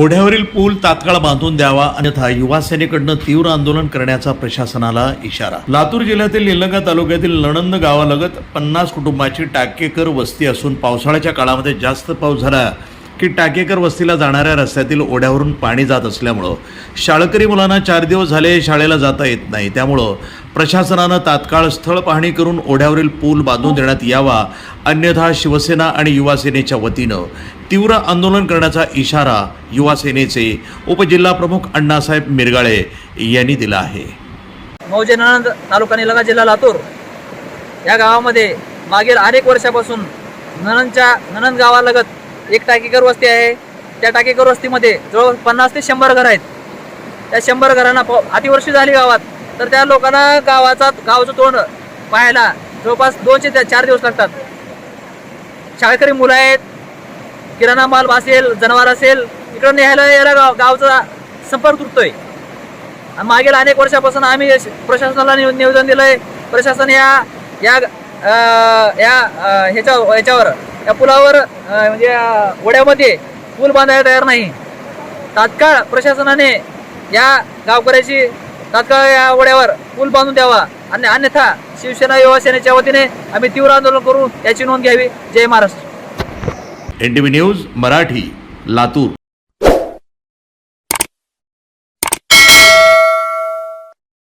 ओढ्यावरील पूल तात्काळ बांधून द्यावा अन्यथा युवा सेनेकडनं तीव्र आंदोलन करण्याचा प्रशासनाला इशारा. लातूर जिल्ह्यातील निलंगा तालुक्यातील नणंद गावालगत पन्नास कुटुंबाची टाकेकर वस्ती असून पावसाळ्याच्या काळामध्ये जास्त पाऊस झाला की टाकेकर वस्तीला जाणाऱ्या रस्त्यातील ओढ्यावरून पाणी जात असल्यामुळं शाळकरी मुलांना चार दिवस झाले शाळेला जाता येत नाही. त्यामुळं प्रशासनानं तात्काळ स्थळ पाहणी करून ओढ्यावरील पूल बांधून देण्यात यावा अन्यथा शिवसेना आणि युवासेनेच्या वतीनं तीव्र आंदोलन करण्याचा इशारा युवा सेनेचे उपजिल्हाप्रमुख अण्णासाहेब मिरगाळे यांनी दिला आहे. मौजे तालुका निलंगा जिल्हा लातूर. या गावामध्ये मागील अनेक वर्षापासून ननंदच्या ननंद गावालगत एक टाकीकर वस्ती आहे. त्या टाकीकर वस्तीमध्ये जवळ पन्नास ते शंभर घर आहेत. त्या शंभर घरांना प अतिवर्षी झाली गावात. तर त्या लोकांना गावाचा गावाचं तोंड पाहायला जवळपास दोनशे ते चार दिवस लागतात. शाळकरी मुलं आहेत किराणा माल असेल जनावर असेल इकडं न्यायला यायला गाव गावचा संपर्क तुटतोय. आणि मागील अनेक वर्षापासून आम्ही प्रशासनाला निवेदन दिलंय. प्रशासन या या या ह्याच्या ह्याच्यावर या पुलावर म्हणजे अं, ओढ्यामध्ये पूल बांधायला तयार नाही. तात्काळ प्रशासनाने या गावकऱ्याची तात्काळ या ओढ्यावर पूल बांधून द्यावा. आणि अन्यथा शिवसेना युवासेनेच्या वतीने आम्ही तीव्र आंदोलन करू याची नोंद घ्यावी. जय Maharashtra. N T V news Marathi Latur.